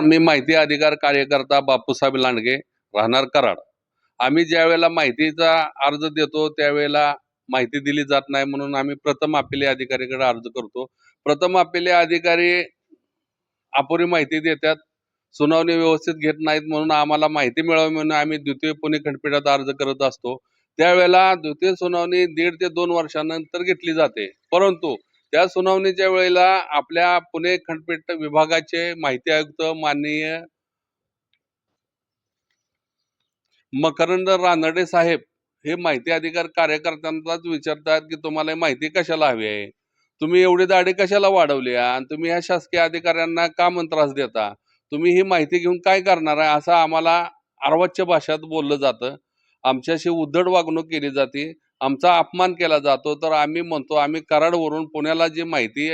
मी माहिती अधिकार कार्यकर्ता बापूसाहेब लांडगे राहणार कराड. आम्ही ज्या वेळेला माहितीचा अर्ज देतो त्यावेळेला माहिती दिली जात नाही म्हणून आम्ही प्रथम अपिले अधिकारीकडे अर्ज करतो. प्रथम अपिले अधिकारी अपुरी माहिती देतात सुनावणी व्यवस्थित घेत नाहीत म्हणून आम्हाला माहिती मिळावी म्हणून आम्ही द्वितीय पुणे खंडपीठात अर्ज करत असतो. त्यावेळेला द्वितीय सुनावणी दीड ते दोन वर्षानंतर घेतली जाते. परंतु त्या सुनावणीच्या वेळेला आपल्या पुणे खंडपीठ विभागाचे माहिती आयुक्त माननीय मकरंद रानडे साहेब हे माहिती अधिकार कार्यकर्त्यांनाच विचारतात की तुम्हाला माहिती कशाला हवी आहे? तुम्ही एवढी दाढी कशाला वाढवली आणि तुम्ही ह्या शासकीय अधिकाऱ्यांना का मंत्रास देता? तुम्ही ही माहिती घेऊन काय करणार आहे? असं आम्हाला अर्वाच्य भाषेत बोललं जातं. आमच्याशी उद्धट वागणूक केली जाते आमचा अपमान केला जातो तर आम्ही म्हणतो आम्ही कराडवरून पुण्याला जी माहिती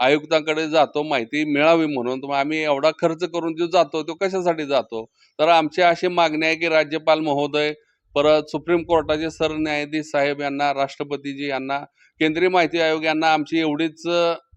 आयुक्तांकडे जातो माहिती मिळावी म्हणून आम्ही एवढा खर्च करून जो जातो तो कशासाठी जातो? तर आमची अशी मागणी आहे की राज्यपाल महोदय परत सुप्रीम कोर्टाचे सरन्यायाधीश साहेब यांना राष्ट्रपतीजी यांना केंद्रीय माहिती आयोग यांना आमची एवढीच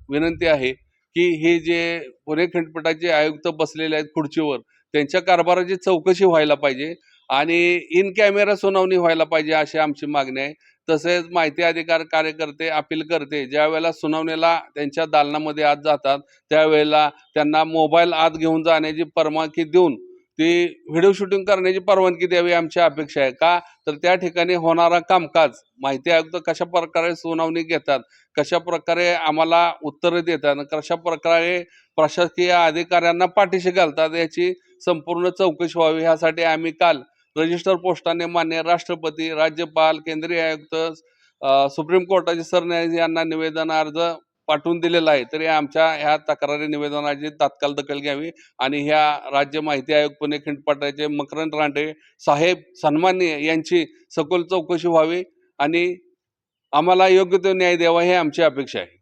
विनंती आहे की हे जे पुणे खंडपीठाचे आयुक्त बसलेले आहेत खुर्चीवर त्यांच्या कारभाराची चौकशी व्हायला पाहिजे आणि इन कॅमेरा सुनावणी व्हायला पाहिजे अशी आमची मागणी आहे. तसेच माहिती अधिकार कार्यकर्ते अपील करते ज्या वेळेला सुनावणीला त्यांच्या दालनामध्ये आत जातात त्यावेळेला त्यांना मोबाईल आत घेऊन जाण्याची परवानगी देऊन ती व्हिडिओ शूटिंग करण्याची परवानगी द्यावी आमची अपेक्षा आहे. का? तर त्या ठिकाणी होणारा कामकाज माहिती आयुक्त कशा प्रकारे सुनावणी घेतात कशा प्रकारे आम्हाला उत्तरं देतात कशा प्रकारे प्रशासकीय अधिकाऱ्यांना पाठीशी घालतात याची संपूर्ण चौकशी व्हावी. ह्यासाठी आम्ही काल रजिस्टर पोस्टाने मान्य राष्ट्रपती राज्यपाल केंद्रीय आयुक्त सुप्रीम कोर्टाचे सरन्यायाधीश यांना निवेदन अर्ज पाठवून दिलेला आहे तरी आमच्या ह्या तक्रारी निवेदनाची तात्काळ दखल घ्यावी आणि ह्या राज्य माहिती आयोग पुणे खंडपीठाचे मकरंद रांडे साहेब सन्मान्य यांची सखोल चौकशी व्हावी आणि आम्हाला योग्य तो न्याय द्यावा ही आमची अपेक्षा आहे.